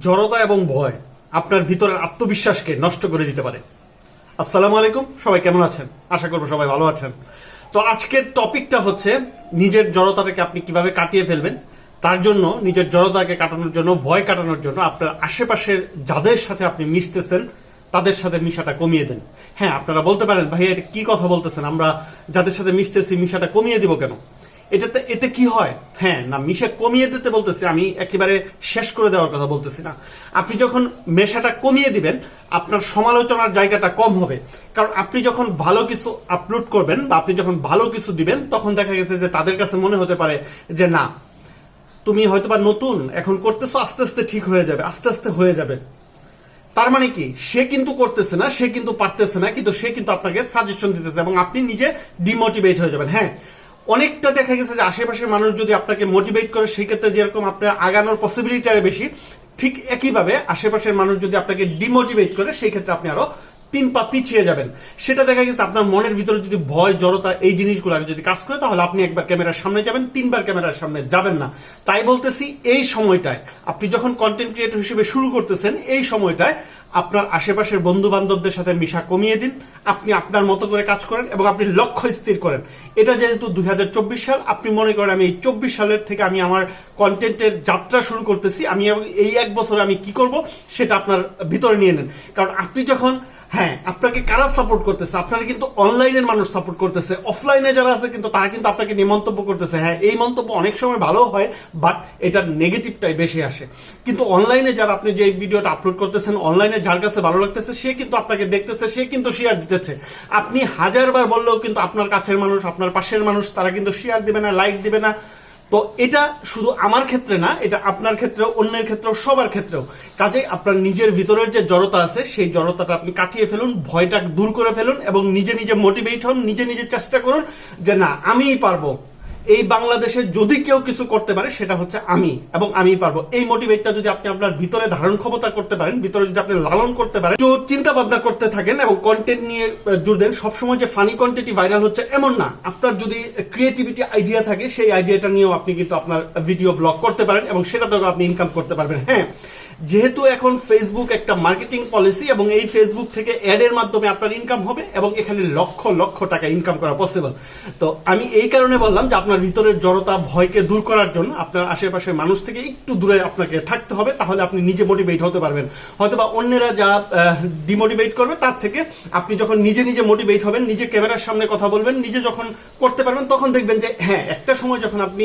জড়তা এবং ভয় আপনার ভিতরের আত্মবিশ্বাসকে নষ্ট করে দিতে পারে। আসসালামু আলাইকুম, সবাই কেমন আছেন? আশা করব সবাই ভালো আছেন। তো আজকের টপিকটা হচ্ছে নিজের জড়তাটাকে আপনি কীভাবে কাটিয়ে ফেলবেন, তার জন্য নিজের জড়তাকে কাটানোর জন্য, ভয় কাটানোর জন্য আপনার আশেপাশের যাদের সাথে আপনি মিশতেছেন, তাদের সাথে মিশাটা কমিয়ে দেন। হ্যাঁ আপনারা বলতে পারেন, ভাইয়া, এটা কি কথা বলতেছেন? আমরা যাদের সাথে মিশতেছি, মিশাটা কমিয়ে দিব কেন? এটাতে, এতে কি হয়? হ্যাঁ না, মিশে কমিয়ে দিতে বলতেছি, আমি একেবারে শেষ করে দেওয়ার কথা বলতেছি না। আপনি যখন মেশাটা কমিয়ে দিবেন, আপনার সমালোচনার জায়গাটা কম হবে। কারণ আপনি যখন ভালো কিছু আপলোড করবেন বা আপনি যখন ভালো কিছু দিবেন, তখন দেখা গেছে যে তাদের কাছে মনে হতে পারে যে, না, তুমি হয়তো বা নতুন, এখন করতেছো, আস্তে আস্তে ঠিক হয়ে যাবে, আস্তে আস্তে হয়ে যাবে। তার মানে কি? সে কিন্তু করতেছে না, সে কিন্তু পারতেছে না, কিন্তু সে কিন্তু আপনাকে সাজেশন দিতেছে এবং আপনি নিজে ডিমোটিভেট হয়ে যাবেন। হ্যাঁ অনেকটা দেখা গেছে যে আশেপাশের মানুষ যদি আপনাকে মোটিভেট করে সেই ক্ষেত্রে যেরকম আপনার আগানোর পসিবিলিটি আরও বেশি, ঠিক একইভাবে আশেপাশের মানুষ যদি আপনাকে ডিমোটিভেট করে সেই ক্ষেত্রে আপনি আরও তিন পা পিছিয়ে যাবেন। সেটা দেখা গেছে আপনার মনের ভিতরে যদি ভয়, জড়তা, এই জিনিসগুলো আগে যদি কাজ করে, তাহলে আপনি একবার ক্যামেরার সামনে যাবেন, তিনবার ক্যামেরার সামনে যাবেন না। তাই বলতেছি, এই সময়টায় আপনি যখন কন্টেন্ট ক্রিয়েটর হিসেবে শুরু করতেছেন, এই সময়টায় আপনার আশেপাশের বন্ধু বান্ধবদের সাথে মিশা কমিয়ে দিন। আপনি আপনার মতো করে কাজ করেন এবং আপনি লক্ষ্য স্থির করেন। এটা যেহেতু দুই হাজার চব্বিশ সাল, আপনি মনে করেন আমি এই চব্বিশ সালের থেকে আমি আমার কন্টেন্টের যাত্রা শুরু করতেছি। আমি এই এক বছরে আমি কি করব সেটা আপনার ভিতরে নিয়ে নেন। কারণ আপনি যখন হ্যাঁ আপনাকে কারা সাপোর্ট করতেছে? আপনারা কিন্তু অনলাইনের মানুষ সাপোর্ট করতেছে। অফলাইনে যারা আছে কিন্তু তারা কিন্তু আপনাকে নিয়ে মন্তব্য করতেছে। হ্যাঁ এই মন্তব্য অনেক সময় ভালো হয় বাট এটার নেগেটিভটাই বেশি আসে। কিন্তু অনলাইনে যারা আপনি যে ভিডিওটা আপলোড করতেছেন অনলাইনে যার কাছে ভালো লাগতেছে, সে কিন্তু আপনাকে দেখতেছে, সে কিন্তু শেয়ার দিতেছে। আপনি হাজারবার বললেও কিন্তু আপনার কাছের মানুষ, আপনার পাশের মানুষ, তারা কিন্তু শেয়ার দিবে না লাইক দিবে না। তো এটা শুধু আমার ক্ষেত্রে না, এটা আপনার ক্ষেত্রেও, অন্যের ক্ষেত্রেও, সবার ক্ষেত্রেও। কাজে আপনার নিজের ভিতরের যে জড়তা আছে, সেই জড়তাটা আপনি কাটিয়ে ফেলুন ভয়টা দূর করে ফেলুন এবং নিজে নিজে মোটিভেট হন, নিজে নিজে চেষ্টা করুন যে না, আমিই পারব। এই বাংলাদেশে যদি কেউ কিছু করতে পারে, সেটা হচ্ছে আমি এবং আমি পারব। এই মোটিভেটটা যদি আপনি আপনার ভিতরে ধারণ ক্ষমতা করতে পারেন, ভিতরে যদি আপনি লালন করতে পারেন তো চিন্তা ভাবনা করতে থাকেন এবং কন্টেন্ট নিয়ে জোর দেন, সবসময় যে ফানি কন্টেন্টই ভাইরাল হচ্ছে এমন না। আপনার যদি ক্রিয়েটিভিটি আইডিয়া থাকে, সেই আইডিয়াটা নিয়েও আপনি কিন্তু আপনার ভিডিও ব্লগ করতে পারেন এবং সেটা থেকে আপনি ইনকাম করতে পারবেন। হ্যাঁ যেহেতু এখন ফেসবুক একটা মার্কেটিং পলিসি এবং এই ফেসবুক থেকে অ্যাড এর মাধ্যমে আপনার ইনকাম হবে এবং এখানে লক্ষ লক্ষ টাকা ইনকাম করা পসিবল তো আমি এই কারণে বললাম যে আপনার ভিতরের জড়তা, ভয়কে দূর করার জন্য আপনার আশেপাশের মানুষ থেকে একটু দূরে আপনাকে থাকতে হবে, তাহলে আপনি নিজে মোটিভেট হতে পারবেন। হয়তোবা অন্যেরা যা ডিমোটিভেট করবে তার থেকে আপনি যখন নিজে নিজে মোটিভেট হবেন, নিজে ক্যামেরার সামনে কথা বলবেন, নিজে যখন করতে পারবেন, তখন দেখবেন যে হ্যাঁ একটা সময় যখন আপনি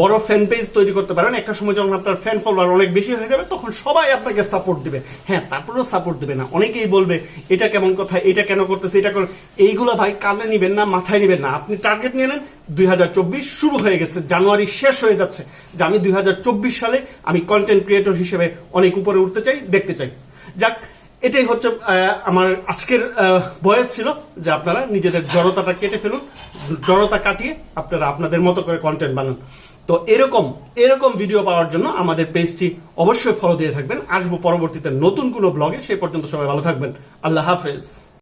বড় ফ্যান পেজ তৈরি করতে পারবেন একটা সময় যখন আপনার ফ্যান ফলোয়ার অনেক বেশি হয়ে যাবে, তখন সবাই আপনাকে সাপোর্ট দিবে। হ্যাঁ তারপরেও সাপোর্ট দিবে না। অনেকেই বলবে, এটা কেমন কথা? এটা কেন করতেছে? এটা করে এইগুলো ভাই কানে নিবেন না, মাথায় নিবেন না। আপনি টার্গেট নিয়ে নেন, দুই হাজার চব্বিশ শুরু হয়ে গেছে, জানুয়ারি শেষ হয়ে যাচ্ছে। যে আমি দুই হাজার চব্বিশ সালে আমি কন্টেন্ট ক্রিয়েটর হিসেবে অনেক উপরে উঠতে চাই, দেখতে চাই। যাক, এটাই হচ্ছে আমার আজকের বয়স ছিল যে আপনারা নিজেদের জড়তাটা কেটে ফেলুন, জড়তা কাটিয়ে আপনারা আপনাদের মতো করে কন্টেন্ট বানান। তো এরকম এরকম ভিডিও পাওয়ার জন্য আমাদের পেজটি অবশ্যই ফলো দিয়ে থাকবেন। আসব পরবর্তীতে নতুন কোনো ব্লগে সেই পর্যন্ত সবাই ভালো থাকবেন। আল্লাহ হাফেজ।